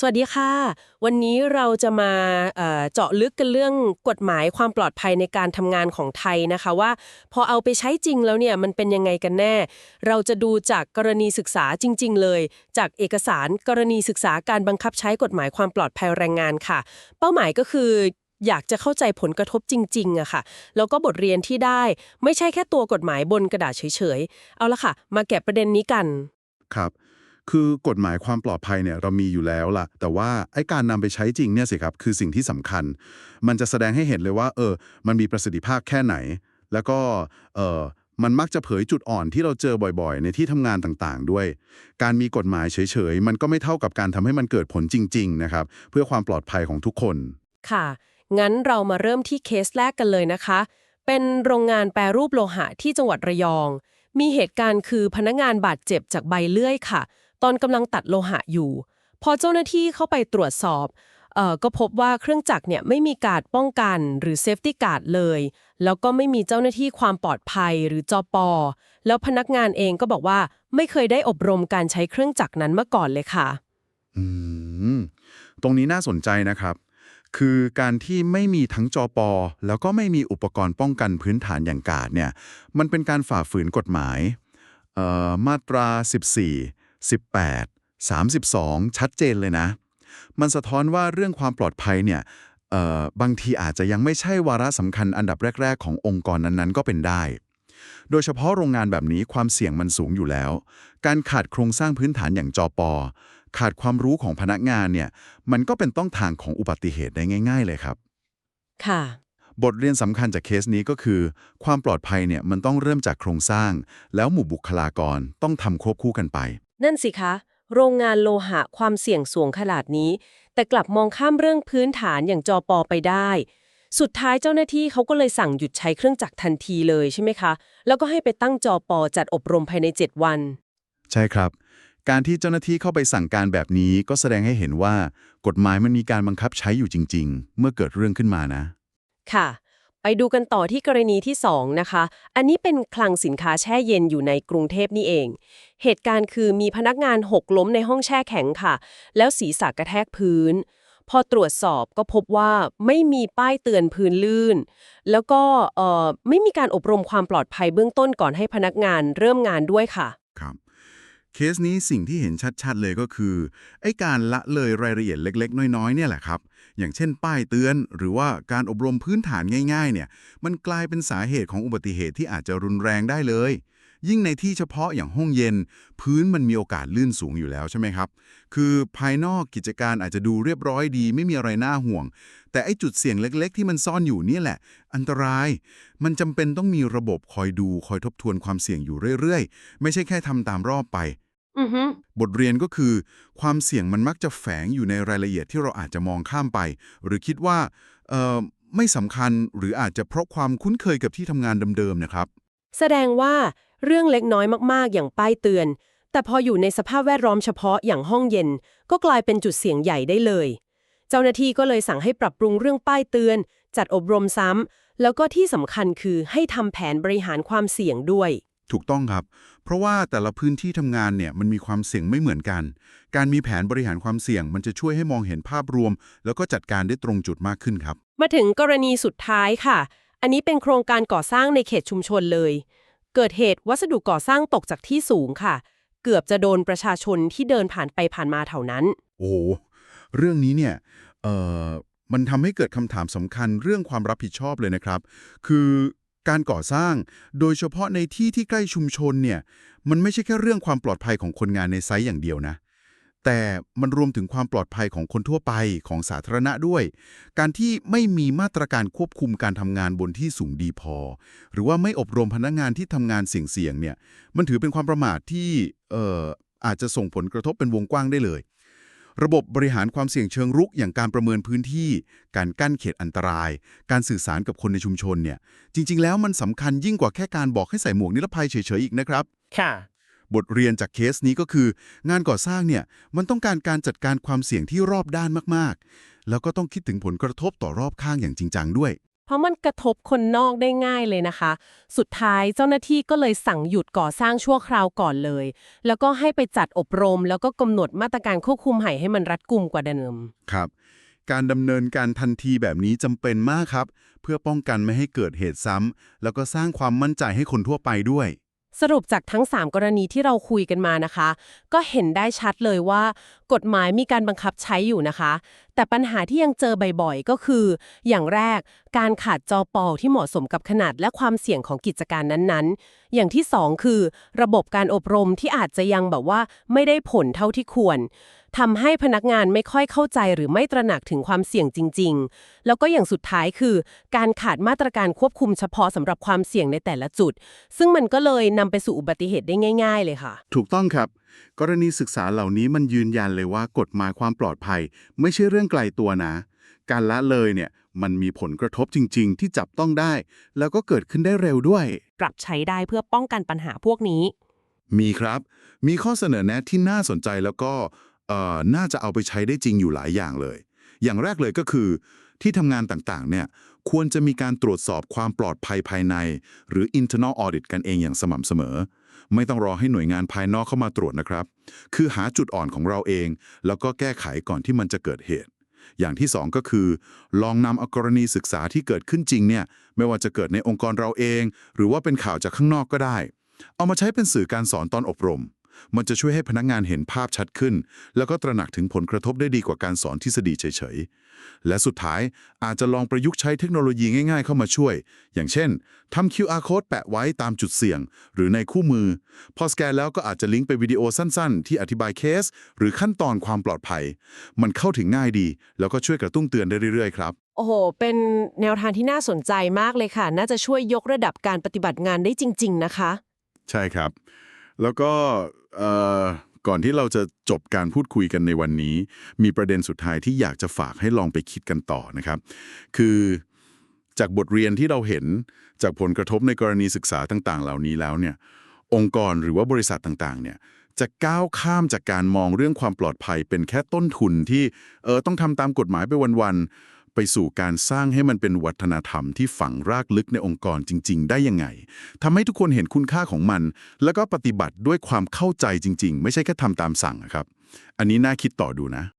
สวัสดีค่ะ วันนี้เราจะมาเจาะลึกกันเรื่องกฎหมายความปลอดภัยในการทำงานของไทยนะคะว่า พอเอาไปใช้จริงแล้วเนี่ยมันเป็นยังไงกันแน่ เราจะดูจากกรณีศึกษาจริง ๆ เลย จากเอกสารกรณีศึกษาการบังคับใช้กฎหมายความปลอดภัยแรงงานค่ะ เป้าหมายก็คืออยากจะเข้าใจผลกระทบจริงๆอะค่ะ แล้วก็บทเรียนที่ได้ไม่ใช่แค่ตัวกฎหมายบนกระดาษเฉยๆ เอาละค่ะ มาแกะประเด็นนี้กัน ครับ คือกฎหมายความปลอดภัยเนี่ยเรามีอยู่แล้วล่ะ แต่ว่าไอ้การนำไปใช้จริงเนี่ยสิครับคือสิ่งที่สำคัญ มันจะแสดงให้เห็นเลยว่า เออ มันมีประสิทธิภาพแค่ไหน แล้วก็เออมันมักจะเผยจุดอ่อนที่เราเจอบ่อยๆ ในที่ทำงานต่างๆ ด้วย การมีกฎหมายเฉยๆ มันก็ไม่เท่ากับการทำให้มันเกิดผลจริง ๆ นะครับ เพื่อความปลอดภัยของทุกคน ค่ะ งั้นเรามาเริ่มที่เคสแรกกันเลยนะคะ เป็นโรงงานแปรรูปโลหะที่จังหวัดระยอง มีเหตุการณ์คือพนักงานบาดเจ็บจากใบเลื่อยค่ะ ตอนกำลังตัดโลหะอยู่ พอเจ้าหน้าที่เข้าไปตรวจสอบเอ่อก็พบว่าเครื่องจักรเนี่ยไม่มีการป้องกันหรือเซฟตี้การ์ดเลย แล้วก็ไม่มีเจ้าหน้าที่ความปลอดภัยหรือจอปอแล้วพนักงานเองก็บอกว่าไม่เคยได้อบรมการใช้เครื่องจักรนั้นมาก่อนเลยค่ะ อืม ตรงนี้น่าสนใจนะครับ คือการที่ไม่มีทั้งจอปอแล้วก็ไม่มีอุปกรณ์ป้องกันพื้นฐานอย่างกาดเนี่ย มันเป็นการฝ่าฝืนกฎหมายเอ่อมาตรา 14 18 32 ชัดเจนเลยนะ มันสะท้อนว่าเรื่องความปลอดภัยเนี่ยเอ่อบางทีอาจจะยังไม่ใช่วาระสำคัญอันดับแรก ๆ ขององค์กรนั้นๆ ก็เป็นได้ โดยเฉพาะโรงงานแบบนี้ความเสี่ยงมันสูงอยู่แล้ว การขาดโครงสร้างพื้นฐานอย่างจอปอขาดความรู้ของพนักงานเนี่ยมันก็เป็นต้องทางของอุบัติเหตุได้ง่าย ๆ เลยครับ ค่ะ บทเรียนสำคัญจากเคสนี้ก็คือ ความปลอดภัยเนี่ยมันต้องเริ่มจากโครงสร้าง แล้วหมู่บุคลากรต้องทำควบคู่กันไป นั่นสิคะ โรงงานโลหะความเสี่ยงสูงขนาดนี้ แต่กลับมองข้ามเรื่องพื้นฐานอย่างจอปอไปได้ สุดท้ายเจ้าหน้าที่เขาก็เลยสั่งหยุดใช้เครื่องจักรทันทีเลยใช่ไหมคะ แล้วก็ให้ไปตั้งจอปอจัดอบรมภายใน 7 วัน ใช่ครับ การที่เจ้าหน้าที่เข้าไปสั่งการแบบนี้ก็แสดงให้เห็นว่า กฎหมายมันมีการบังคับใช้อยู่จริง ๆ เมื่อเกิดเรื่องขึ้นมานะ ค่ะ ไปดูกันต่อที่กรณีที่ 2 นะคะ อันนี้เป็นคลังสินค้าแช่เย็นอยู่ในกรุงเทพนี่เอง เหตุการณ์คือมีพนักงานหกล้มในห้องแช่แข็งค่ะ แล้วศีรษะกระแทกพื้น พอตรวจสอบก็พบว่าไม่มีป้ายเตือนพื้นลื่น แล้วก็เอ่อไม่มีการอบรมความปลอดภัยเบื้องต้นก่อนให้พนักงานเริ่มงานด้วยค่ะ ครับเคสนี้สิ่งที่เห็นชัดๆเลยก็คือไอ้การละเลยรายละเอียดเล็ก ๆ น้อยๆเนี่ยแหละครับ อย่างเช่นป้ายเตือน หรือว่าการอบรมพื้นฐานง่ายๆเนี่ยมันกลายเป็นสาเหตุของอุบัติเหตุที่อาจจะรุนแรงได้เลย ยิ่งในที่เฉพาะอย่างห้องเย็น พื้นมันมีโอกาสลื่นสูงอยู่แล้วใช่ไหมครับ คือภายนอกกิจการอาจจะดูเรียบร้อยดี ไม่มีอะไรน่าห่วง แต่ไอ้จุดเสี่ยงเล็ก ๆ ที่มันซ่อนอยู่นี่แหละ อันตราย มันจำเป็นต้องมีระบบคอยดูคอยทบทวนความเสี่ยงอยู่เรื่อยๆ ไม่ใช่แค่ทำตามรอบไป อือฮึบทเรียนก็คือ ความเสี่ยงมันมักจะแฝงอยู่ในรายละเอียดที่เราอาจจะมองข้ามไป หรือคิดว่าเอ่อไม่สำคัญหรืออาจจะเพราะความคุ้นเคยกับที่ทำงานเดิมๆนะครับ แสดงว่าเรื่องเล็กน้อยมากๆ อย่างป้ายเตือน แต่พออยู่ในสภาพแวดล้อมเฉพาะอย่างห้องเย็น ก็กลายเป็นจุดเสี่ยงใหญ่ได้เลย เจ้าหน้าที่ก็เลยสั่งให้ปรับปรุงเรื่องป้ายเตือน จัดอบรมซ้ำแล้วก็ที่สำคัญคือให้ทำแผนบริหารความเสี่ยงด้วย ถูกต้องครับ เพราะว่าแต่ละพื้นที่ทำงานเนี่ยมันมีความเสี่ยงไม่เหมือนกัน การมีแผนบริหารความเสี่ยง มันจะช่วยให้มองเห็นภาพรวม แล้วก็จัดการได้ตรงจุดมากขึ้นครับ มาถึงกรณีสุดท้ายค่ะ อันนี้เป็นโครงการก่อสร้างในเขตชุมชนเลย เกิดเหตุวัสดุก่อสร้างตกจากที่สูงค่ะ เกือบจะโดนประชาชนที่เดินผ่านไปผ่านมาแถวนั้น โอ้โหเรื่องนี้เนี่ยเอ่อมันทำให้เกิดคำถามสำคัญเรื่องความรับผิดชอบเลยนะครับ คือ การก่อสร้าง โดยเฉพาะในที่ที่ใกล้ชุมชนเนี่ย มันไม่ใช่แค่เรื่องความปลอดภัยของคนงานในไซต์อย่างเดียวนะ แต่มันรวมถึงความปลอดภัยของคนทั่วไปของสาธารณะด้วย การที่ไม่มีมาตรการควบคุมการทำงานบนที่สูงดีพอ หรือว่าไม่อบรมพนักงานที่ทำงานเสี่ยงๆเนี่ย มันถือเป็นความประมาทที่ เอ่อ อาจจะส่งผลกระทบเป็นวงกว้างได้เลย ระบบบริหารความเสี่ยงเชิงรุกอย่างการประเมินพื้นที่ การกั้นเขตอันตราย การสื่อสารกับคนในชุมชนเนี่ย จริง ๆ แล้วมันสำคัญยิ่งกว่าแค่การบอกให้ใส่หมวกนิรภัยเฉยๆอีกนะครับ ค่ะ บทเรียนจากเคสนี้ก็คือ งานก่อสร้างเนี่ยมันต้องการการจัดการความเสี่ยงที่รอบด้านมากๆ แล้วก็ต้องคิดถึงผลกระทบต่อรอบข้างอย่างจริงจังด้วย เพราะมันกระทบคนนอกได้ง่ายเลยนะคะ สุดท้ายเจ้าหน้าที่ก็เลยสั่งหยุดก่อสร้างชั่วคราวก่อนเลย แล้วก็ให้ไปจัดอบรม แล้วก็กำหนดมาตรการควบคุมใหม่ให้มันรัดกุมกว่าเดิม ครับ การดำเนินการทันทีแบบนี้จำเป็นมากครับ เพื่อป้องกันไม่ให้เกิดเหตุซ้ำแล้วก็สร้างความมั่นใจให้คนทั่วไปด้วย สรุปจากทั้ง 3 กรณีที่เราคุยกันมานะคะ ก็เห็นได้ชัดเลยว่า กฎหมายมีการบังคับใช้อยู่นะคะ แต่ปัญหาที่ยังเจอบ่อยๆ ก็คือ อย่างแรก การขาดจอปอที่เหมาะสมกับขนาดและความเสี่ยงของกิจการนั้นๆ อย่างที่ 2 คือ ระบบการอบรมที่อาจจะยังแบบว่าไม่ได้ผลเท่าที่ควรทำให้พนักงานไม่ค่อยเข้าใจหรือไม่ตระหนักถึงความเสี่ยงจริง ๆ แล้วก็อย่างสุดท้ายคือ การขาดมาตรการควบคุมเฉพาะสำหรับความเสี่ยงในแต่ละจุด ซึ่งมันก็เลยนำไปสู่อุบัติเหตุได้ง่าย ๆ เลยค่ะ ถูกต้องครับกรณีศึกษาเหล่านี้มันยืนยันเลยว่ากฎหมายความปลอดภัย ไม่ใช่เรื่องไกลตัวนะ การละเลยเนี่ยมันมีผลกระทบจริง ๆ ที่จับต้องได้ แล้วก็เกิดขึ้นได้เร็วด้วย ปรับใช้ได้เพื่อป้องกันปัญหาพวกนี้ มีครับ มีข้อเสนอแนะที่น่าสนใจแล้วก็เอ่อน่าจะเอาไปใช้ได้จริงอยู่หลายอย่างเลย อย่างแรกเลยก็คือ ที่ทำงานต่างๆ เนี่ยควรจะมีการตรวจสอบความปลอดภัยภายใน หรือ internal audit กันเองอย่างสม่ำเสมอ ไม่ต้องรอให้หน่วยงานภายนอกเข้ามาตรวจนะครับ คือหาจุดอ่อนของเราเอง แล้วก็แก้ไขก่อนที่มันจะเกิดเหตุ อย่างที่สองก็คือ ลองนำเอากรณีศึกษาที่เกิดขึ้นจริงเนี่ยไม่ว่าจะเกิดในองค์กรเราเอง หรือว่าเป็นข่าวจากข้างนอกก็ได้ เอามาใช้เป็นสื่อการสอนตอนอบรม มันจะช่วยให้พนักงานเห็นภาพชัดขึ้น แล้วก็ตระหนักถึงผลกระทบได้ดีกว่าการสอนทฤษฎีเฉยๆ และสุดท้ายอาจจะลองประยุกต์ใช้เทคโนโลยีง่าย ๆ เข้ามาช่วย อย่างเช่นทำ QR code แปะไว้ตามจุดเสี่ยง หรือในคู่มือ พอสแกนแล้วก็อาจจะลิงก์ไปวิดีโอสั้นๆ ที่อธิบายเคส หรือขั้นตอนความปลอดภัย มันเข้าถึงง่ายดี แล้วก็ช่วยกระตุ้นเตือนได้เรื่อยๆครับโอ้โห เป็นแนวทางที่น่าสนใจมากเลยค่ะ น่าจะช่วยยกระดับการปฏิบัติงานได้จริง ๆ นะคะ ใช่ครับ แล้วก็ก่อนที่เราจะจบการพูดคุยกันในวันนี้ มีประเด็นสุดท้ายที่อยากจะฝากให้ลองไปคิดกันต่อนะครับ คือจากบทเรียนที่เราเห็นจากผลกระทบในกรณีศึกษาต่าง ๆ เหล่านี้แล้วเนี่ยองค์กรหรือว่าบริษัทต่างๆเนี่ยจะก้าวข้ามจากการมองเรื่องความปลอดภัยเป็นแค่ต้นทุนที่เออต้องทำตามกฎหมายไปวันๆ ไปสู่การสร้างให้มันเป็นวัฒนธรรมที่ฝังรากลึกในองค์กรจริง ๆ ได้ยังไงทำให้ทุกคนเห็นคุณค่าของมัน แล้วก็ปฏิบัติด้วยความเข้าใจจริง ๆ ไม่ใช่แค่ทำตามสั่งครับ อันนี้น่าคิดต่อดูนะ